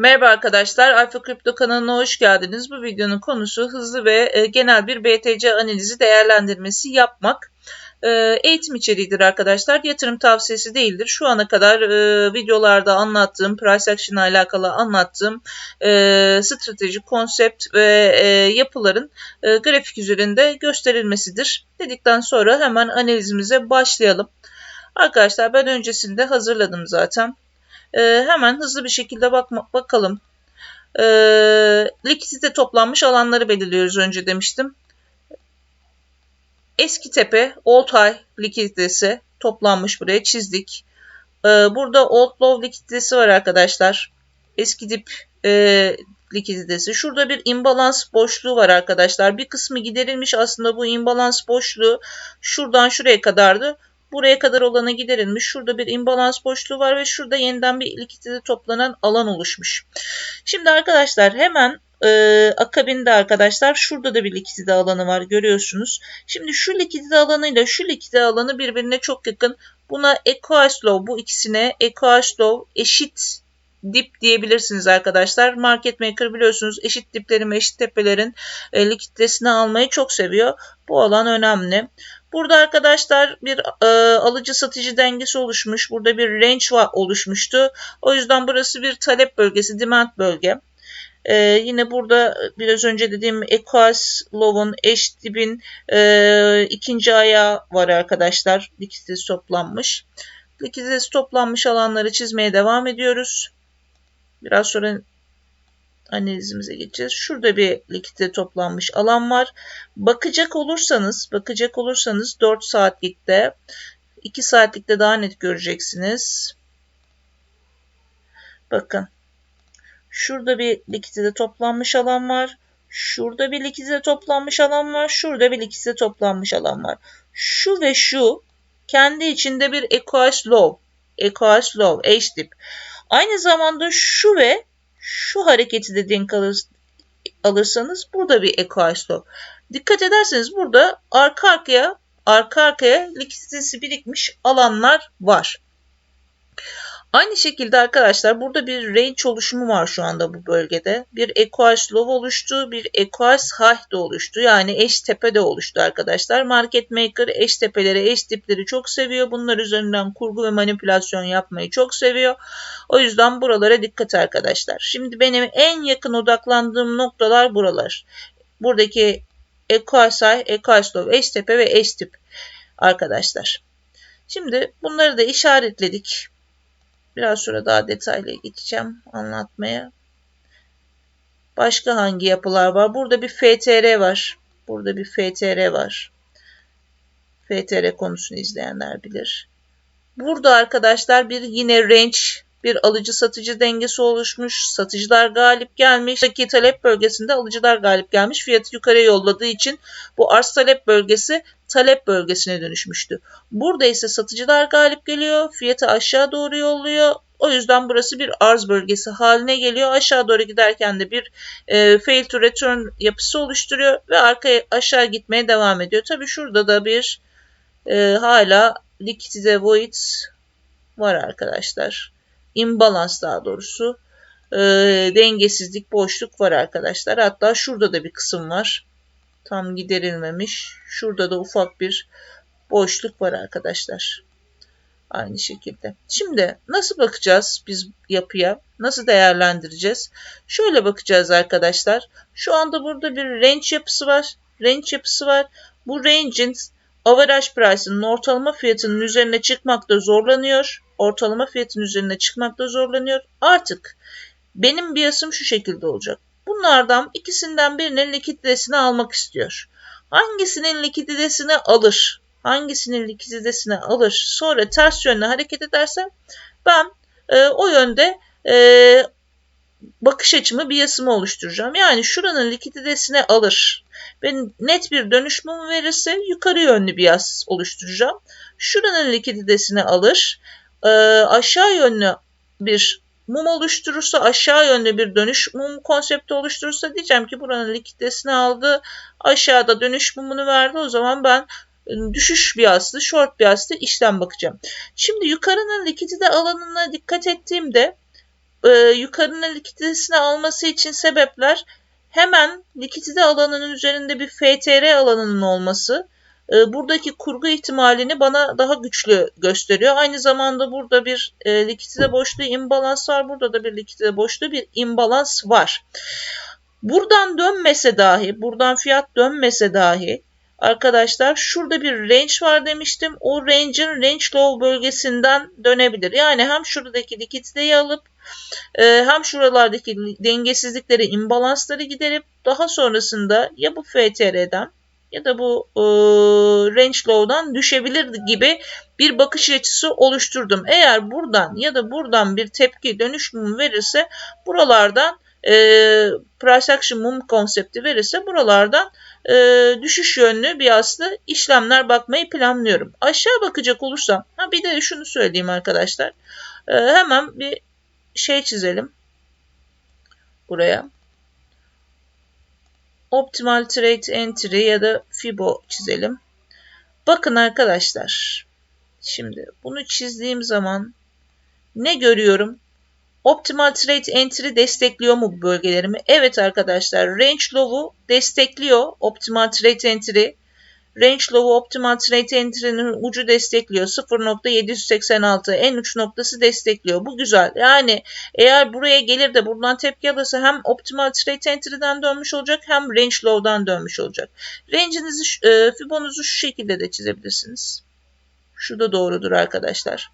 Merhaba arkadaşlar, Alfa Kripto kanalına hoş geldiniz. Bu videonun konusu hızlı ve e, genel bir BTC analizi değerlendirmesi yapmak. E, eğitim içeriğidir arkadaşlar, yatırım tavsiyesi değildir. Şu ana kadar e, videolarda anlattığım, price action ile alakalı anlattığım e, strateji, konsept ve e, yapıların e, grafik üzerinde gösterilmesidir. Dedikten sonra hemen analizimize başlayalım. Arkadaşlar ben öncesinde hazırladım zaten. E, hemen hızlı bir şekilde bakma, bakalım. E, likidite toplanmış alanları belirliyoruz önce demiştim. Eski tepe, high likiditesi toplanmış buraya çizdik. E, burada old low likiditesi var arkadaşlar. Eski dip e, likiditesi. Şurada bir imbalans boşluğu var arkadaşlar. Bir kısmı giderilmiş aslında bu imbalans boşluğu şuradan şuraya kadardı. Buraya kadar olana giderilmiş. Şurada bir imbalans boşluğu var ve şurada yeniden bir likidite toplanan alan oluşmuş. Şimdi arkadaşlar hemen e, akabinde arkadaşlar şurada da bir likidite alanı var görüyorsunuz. Şimdi şu likidite alanıyla şu likidite alanı birbirine çok yakın. Buna Equals bu ikisine Equals eşit dip diyebilirsiniz arkadaşlar. Market Maker biliyorsunuz eşit diplerin ve eşit tepelerin e, likiditesini almayı çok seviyor. Bu alan önemli. Burada arkadaşlar bir e, alıcı satıcı dengesi oluşmuş. Burada bir range oluşmuştu. O yüzden burası bir talep bölgesi, demand bölge. Ee, yine burada biraz önce dediğim Equals Low'un eş dibin e, ikinci ayağı var arkadaşlar. Likiditesi toplanmış. Likiditesi toplanmış alanları çizmeye devam ediyoruz. Biraz sonra analizimize geçeceğiz. Şurada bir likidite toplanmış alan var. Bakacak olursanız, bakacak olursanız 4 saatlikte, 2 saatlikte daha net göreceksiniz. Bakın. Şurada bir likidite toplanmış alan var. Şurada bir likidite toplanmış alan var. Şurada bir likidite toplanmış alan var. Şu ve şu kendi içinde bir equals low. Equals low, H dip. Aynı zamanda şu ve şu hareketi de denk alır, alırsanız burada bir ekoaşlo. Dikkat ederseniz burada arka arkaya arka arkaya likiditesi birikmiş alanlar var. Aynı şekilde arkadaşlar burada bir range oluşumu var şu anda bu bölgede. Bir equals low oluştu, bir equals high de oluştu. Yani eş tepe de oluştu arkadaşlar. Market maker eş tepeleri, eş dipleri çok seviyor. Bunlar üzerinden kurgu ve manipülasyon yapmayı çok seviyor. O yüzden buralara dikkat arkadaşlar. Şimdi benim en yakın odaklandığım noktalar buralar. Buradaki equals high, equals low, eş tepe ve eş tip arkadaşlar. Şimdi bunları da işaretledik. Biraz sonra daha detaylı geçeceğim anlatmaya. Başka hangi yapılar var? Burada bir FTR var. Burada bir FTR var. FTR konusunu izleyenler bilir. Burada arkadaşlar bir yine range bir alıcı satıcı dengesi oluşmuş. Satıcılar galip gelmiş. Buradaki talep bölgesinde alıcılar galip gelmiş. Fiyatı yukarıya yolladığı için bu arz talep bölgesi talep bölgesine dönüşmüştü. Burada ise satıcılar galip geliyor. Fiyatı aşağı doğru yolluyor. O yüzden burası bir arz bölgesi haline geliyor. Aşağı doğru giderken de bir e, fail to return yapısı oluşturuyor ve arkaya aşağı gitmeye devam ediyor. Tabi şurada da bir e, hala liquidity void var arkadaşlar imbalans daha doğrusu e, dengesizlik, boşluk var arkadaşlar. Hatta şurada da bir kısım var. Tam giderilmemiş. Şurada da ufak bir boşluk var arkadaşlar. Aynı şekilde. Şimdi nasıl bakacağız biz yapıya? Nasıl değerlendireceğiz? Şöyle bakacağız arkadaşlar. Şu anda burada bir range yapısı var. Range yapısı var. Bu range'in average price'ın ortalama fiyatının üzerine çıkmakta zorlanıyor ortalama fiyatın üzerine çıkmakta zorlanıyor. Artık benim biasım şu şekilde olacak. Bunlardan ikisinden birinin likiditesini almak istiyor. Hangisinin likiditesini alır? Hangisinin likiditesini alır? Sonra ters yönde hareket ederse ben e, o yönde e, bakış açımı biasımı oluşturacağım. Yani şuranın likiditesini alır ve net bir dönüş mumu verirse yukarı yönlü bias oluşturacağım. Şuranın likiditesini alır e, aşağı yönlü bir mum oluşturursa, aşağı yönlü bir dönüş mum konsepti oluşturursa diyeceğim ki buranın likiditesini aldı, aşağıda dönüş mumunu verdi. O zaman ben ıı, düşüş biaslı, short biaslı işlem bakacağım. Şimdi yukarının likidite alanına dikkat ettiğimde e, yukarının likiditesini alması için sebepler hemen likidite alanının üzerinde bir FTR alanının olması, e, buradaki kurgu ihtimalini bana daha güçlü gösteriyor. Aynı zamanda burada bir e, likidite boşluğu imbalans var. Burada da bir likidite boşluğu bir imbalans var. Buradan dönmese dahi, buradan fiyat dönmese dahi arkadaşlar şurada bir range var demiştim. O range'in range low bölgesinden dönebilir. Yani hem şuradaki likiditeyi alıp e, hem şuralardaki dengesizlikleri, imbalansları giderip daha sonrasında ya bu FTR'den ya da bu e, range low'dan düşebilir gibi bir bakış açısı oluşturdum. Eğer buradan ya da buradan bir tepki dönüşümü verirse buralardan e, price action mum konsepti verirse buralardan e, düşüş yönlü bir aslında işlemler bakmayı planlıyorum. Aşağı bakacak olursam ha bir de şunu söyleyeyim arkadaşlar. E, hemen bir şey çizelim. Buraya. Optimal Trade Entry ya da Fibo çizelim. Bakın arkadaşlar. Şimdi bunu çizdiğim zaman ne görüyorum? Optimal Trade Entry destekliyor mu bu bölgelerimi? Evet arkadaşlar. Range Low'u destekliyor. Optimal Trade Entry. Range Low'u Optimal Trade Entry'nin ucu destekliyor. 0.786 en uç noktası destekliyor. Bu güzel. Yani eğer buraya gelir de buradan tepki alırsa hem Optimal Trade Entry'den dönmüş olacak hem Range Low'dan dönmüş olacak. Range'inizi, e, Fibo'nuzu şu şekilde de çizebilirsiniz. Şu da doğrudur arkadaşlar.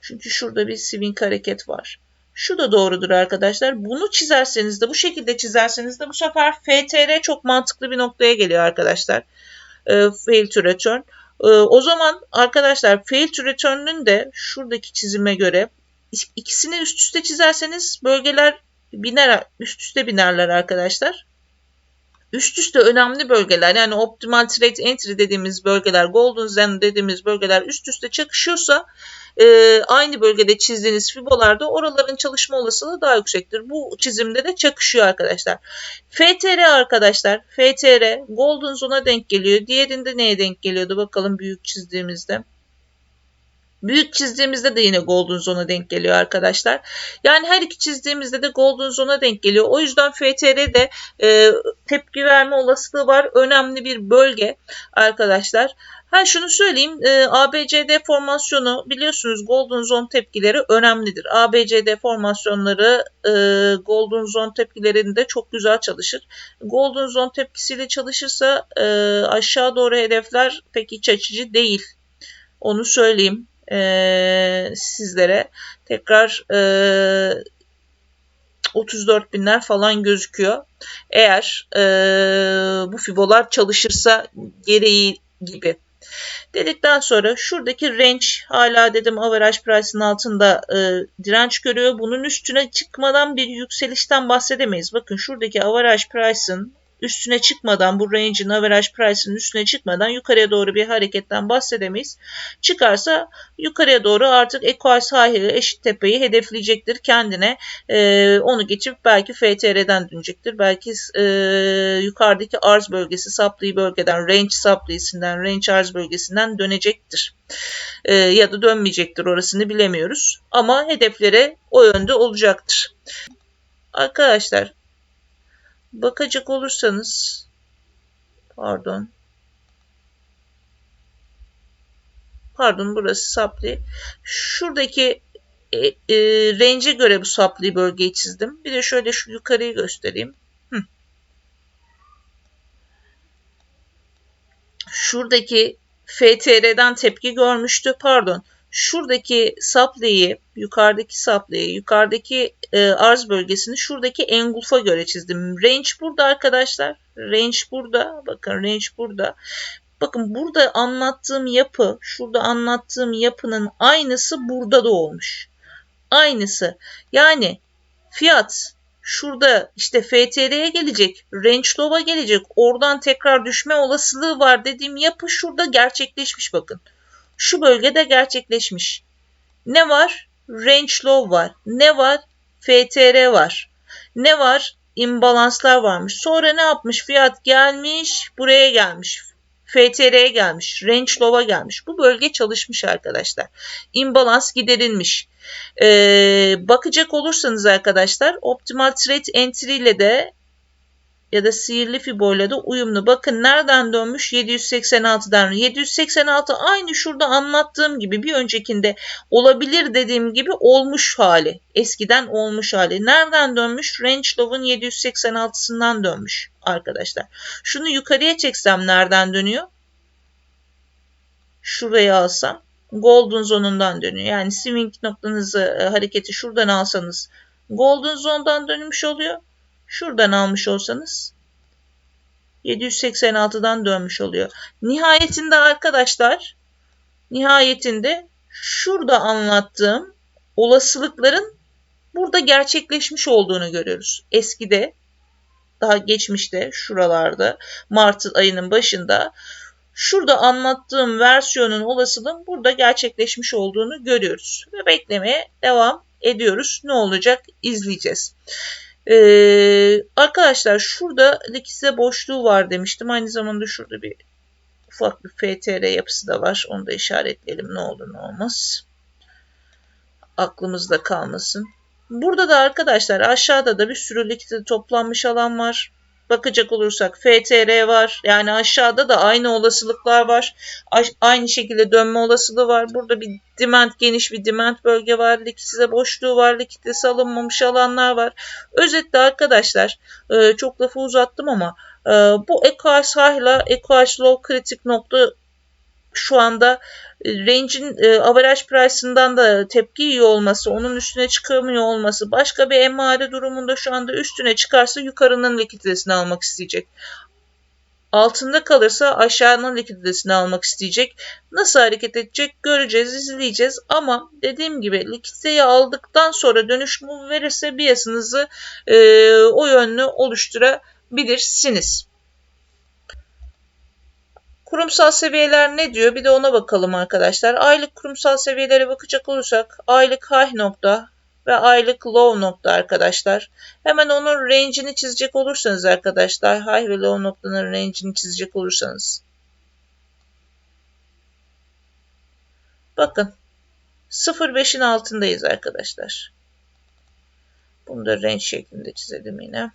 Çünkü şurada bir swing hareket var. Şu da doğrudur arkadaşlar. Bunu çizerseniz de bu şekilde çizerseniz de bu sefer FTR çok mantıklı bir noktaya geliyor arkadaşlar. E, fail to return. E, o zaman arkadaşlar fail to return'ün de şuradaki çizime göre ikisini üst üste çizerseniz bölgeler biner üst üste binerler arkadaşlar. Üst üste önemli bölgeler yani optimal trade entry dediğimiz bölgeler, golden zen dediğimiz bölgeler üst üste çakışıyorsa e, aynı bölgede çizdiğiniz fibolarda oraların çalışma olasılığı daha yüksektir. Bu çizimde de çakışıyor arkadaşlar. FTR arkadaşlar. FTR Golden Zone'a denk geliyor. Diğerinde neye denk geliyordu bakalım büyük çizdiğimizde. Büyük çizdiğimizde de yine Golden Zone'a denk geliyor arkadaşlar. Yani her iki çizdiğimizde de Golden Zone'a denk geliyor. O yüzden FTR'de e, tepki verme olasılığı var. Önemli bir bölge arkadaşlar. Ha şunu söyleyeyim. E, ABCD formasyonu biliyorsunuz Golden Zone tepkileri önemlidir. ABCD formasyonları e, Golden Zone tepkilerinde çok güzel çalışır. Golden Zone tepkisiyle çalışırsa e, aşağı doğru hedefler pek iç açıcı değil. Onu söyleyeyim e, sizlere. Tekrar e, 34 binler falan gözüküyor. Eğer e, bu fibolar çalışırsa gereği gibi. Dedikten sonra şuradaki range hala dedim average price'ın altında e, direnç görüyor. Bunun üstüne çıkmadan bir yükselişten bahsedemeyiz. Bakın şuradaki average price'ın üstüne çıkmadan bu range'in average price'ın üstüne çıkmadan yukarıya doğru bir hareketten bahsedemeyiz. Çıkarsa yukarıya doğru artık Equals High eşit tepeyi hedefleyecektir kendine. E, onu geçip belki FTR'den dönecektir. Belki e, yukarıdaki arz bölgesi supply bölgeden range supply'sinden range arz bölgesinden dönecektir. E, ya da dönmeyecektir orasını bilemiyoruz. Ama hedeflere o yönde olacaktır. Arkadaşlar bakacak olursanız pardon pardon burası sapli şuradaki e, e, range'e göre bu sapli bölgeyi çizdim. Bir de şöyle şu yukarıyı göstereyim. Hı. Şuradaki FTR'den tepki görmüştü. Pardon şuradaki saplayı, yukarıdaki saplayı, yukarıdaki e, arz bölgesini şuradaki engulf'a göre çizdim. Range burada arkadaşlar. Range burada. Bakın range burada. Bakın burada anlattığım yapı, şurada anlattığım yapının aynısı burada da olmuş. Aynısı. Yani fiyat şurada işte FTR'ye gelecek, range low'a gelecek, oradan tekrar düşme olasılığı var dediğim yapı şurada gerçekleşmiş bakın şu bölgede gerçekleşmiş. Ne var? Range low var. Ne var? FTR var. Ne var? İmbalanslar varmış. Sonra ne yapmış? Fiyat gelmiş, buraya gelmiş. FTR'ye gelmiş, range low'a gelmiş. Bu bölge çalışmış arkadaşlar. İmbalans giderilmiş. Ee, bakacak olursanız arkadaşlar optimal trade entry ile de ya da sihirli fibo ile de uyumlu. Bakın nereden dönmüş? 786'dan. 786 aynı şurada anlattığım gibi bir öncekinde olabilir dediğim gibi olmuş hali. Eskiden olmuş hali. Nereden dönmüş? Range Low'un 786'sından dönmüş arkadaşlar. Şunu yukarıya çeksem nereden dönüyor? Şuraya alsam Golden Zone'undan dönüyor. Yani swing noktanızı e, hareketi şuradan alsanız Golden Zone'dan dönmüş oluyor. Şuradan almış olsanız 786'dan dönmüş oluyor. Nihayetinde arkadaşlar nihayetinde şurada anlattığım olasılıkların burada gerçekleşmiş olduğunu görüyoruz. Eskide daha geçmişte şuralarda Mart ayının başında şurada anlattığım versiyonun olasılığın burada gerçekleşmiş olduğunu görüyoruz. Ve beklemeye devam ediyoruz. Ne olacak izleyeceğiz. Ee, arkadaşlar şurada likize boşluğu var demiştim. Aynı zamanda şurada bir ufak bir FTR yapısı da var. Onu da işaretleyelim ne olur ne olmaz. Aklımızda kalmasın. Burada da arkadaşlar aşağıda da bir sürü likide toplanmış alan var bakacak olursak FTR var. Yani aşağıda da aynı olasılıklar var. Aynı şekilde dönme olasılığı var. Burada bir demand geniş bir demand bölge var. Likidite boşluğu var. Likiditesi alınmamış alanlar var. Özetle arkadaşlar e, çok lafı uzattım ama e, bu EQH high ile EQH low kritik nokta şu anda range'in e, average price'ından da tepki iyi olması, onun üstüne çıkamıyor olması, başka bir emare durumunda şu anda üstüne çıkarsa yukarının likiditesini almak isteyecek. Altında kalırsa aşağının likiditesini almak isteyecek. Nasıl hareket edecek göreceğiz, izleyeceğiz. Ama dediğim gibi likiditeyi aldıktan sonra dönüş mü verirse biasınızı e, o yönlü oluşturabilirsiniz. Kurumsal seviyeler ne diyor? Bir de ona bakalım arkadaşlar. Aylık kurumsal seviyelere bakacak olursak aylık high nokta ve aylık low nokta arkadaşlar. Hemen onun range'ini çizecek olursanız arkadaşlar high ve low noktanın range'ini çizecek olursanız. Bakın 0.5'in altındayız arkadaşlar. Bunu da range şeklinde çizelim yine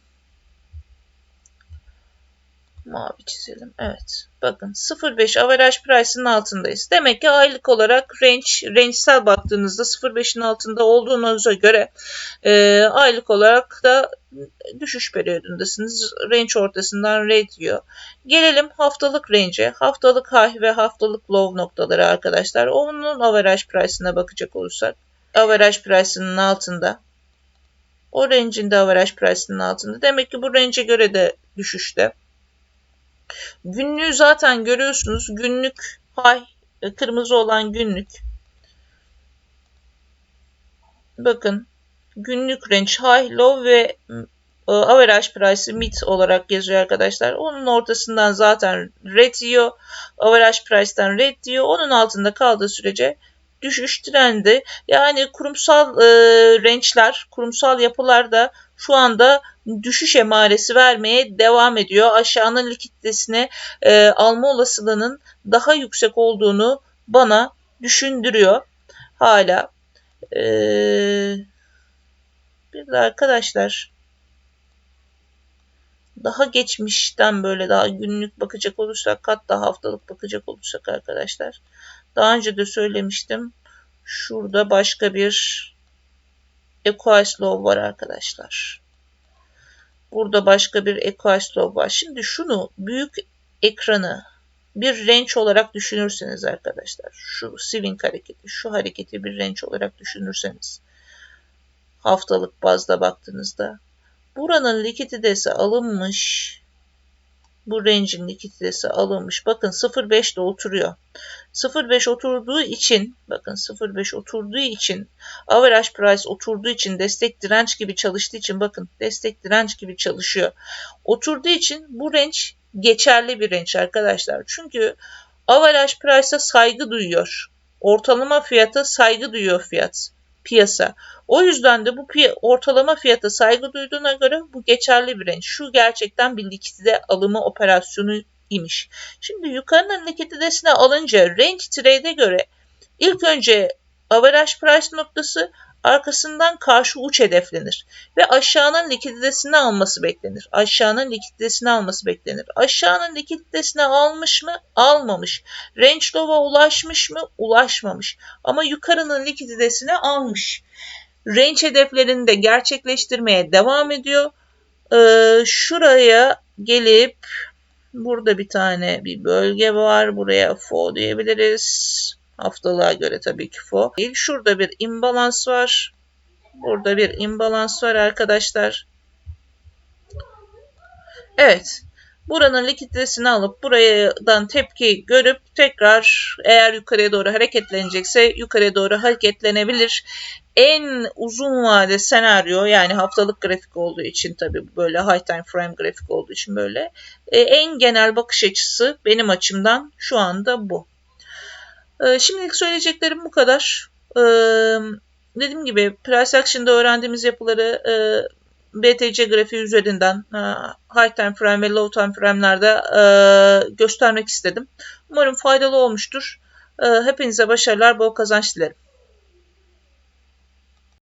mavi çizelim. Evet. Bakın 0.5 average price'ın altındayız. Demek ki aylık olarak range, rangesel baktığınızda 0.5'in altında olduğunuza göre e, aylık olarak da düşüş periyodundasınız. Range ortasından red diyor. Gelelim haftalık range'e. Haftalık high ve haftalık low noktaları arkadaşlar. Onun average price'ına bakacak olursak. Average price'ının altında. O range'in de average price'ının altında. Demek ki bu range'e göre de düşüşte. Günlüğü zaten görüyorsunuz. Günlük hay e, kırmızı olan günlük. Bakın günlük range high, low ve e, average price'ı mid olarak yazıyor arkadaşlar. Onun ortasından zaten red diyor. Average price'tan red diyor. Onun altında kaldığı sürece düşüş trendi. Yani kurumsal e, range'ler, kurumsal yapılarda şu anda düşüş emaresi vermeye devam ediyor. Aşağının likiditesine e, alma olasılığının daha yüksek olduğunu bana düşündürüyor hala. E, bir de arkadaşlar daha geçmişten böyle daha günlük bakacak olursak hatta haftalık bakacak olursak arkadaşlar daha önce de söylemiştim şurada başka bir Equals Law var arkadaşlar. Burada başka bir Equals Law var. Şimdi şunu büyük ekranı bir range olarak düşünürseniz arkadaşlar. Şu swing hareketi, şu hareketi bir range olarak düşünürseniz. Haftalık bazda baktığınızda. Buranın likiditesi alınmış bu range'in likiditesi alınmış. Bakın 0.5'de oturuyor. 0.5 oturduğu için bakın 0.5 oturduğu için average price oturduğu için destek direnç gibi çalıştığı için bakın destek direnç gibi çalışıyor. Oturduğu için bu range geçerli bir range arkadaşlar. Çünkü average price'a saygı duyuyor. Ortalama fiyata saygı duyuyor fiyat piyasa. O yüzden de bu ortalama fiyata saygı duyduğuna göre bu geçerli bir range. Şu gerçekten bir likidite alımı operasyonu imiş. Şimdi yukarının likiditesine alınca range trade'e göre ilk önce Average price noktası arkasından karşı uç hedeflenir ve aşağının likiditesini alması beklenir. Aşağının likiditesini alması beklenir. Aşağının likiditesini almış mı? Almamış. Range low'a ulaşmış mı? Ulaşmamış. Ama yukarının likiditesini almış. Range hedeflerini de gerçekleştirmeye devam ediyor. Ee, şuraya gelip burada bir tane bir bölge var. Buraya FO diyebiliriz. Haftalığa göre tabii ki FO. Değil. Şurada bir imbalans var. Burada bir imbalans var arkadaşlar. Evet. Buranın likiditesini alıp buradan tepki görüp tekrar eğer yukarıya doğru hareketlenecekse yukarıya doğru hareketlenebilir. En uzun vade senaryo yani haftalık grafik olduğu için tabii böyle high time frame grafik olduğu için böyle e, en genel bakış açısı benim açımdan şu anda bu. E, şimdilik söyleyeceklerim bu kadar. E, dediğim gibi price action'da öğrendiğimiz yapıları e, BTC grafiği üzerinden e, high time frame ve low time frame'lerde e, göstermek istedim. Umarım faydalı olmuştur. Hepinize başarılar, bol kazanç dilerim.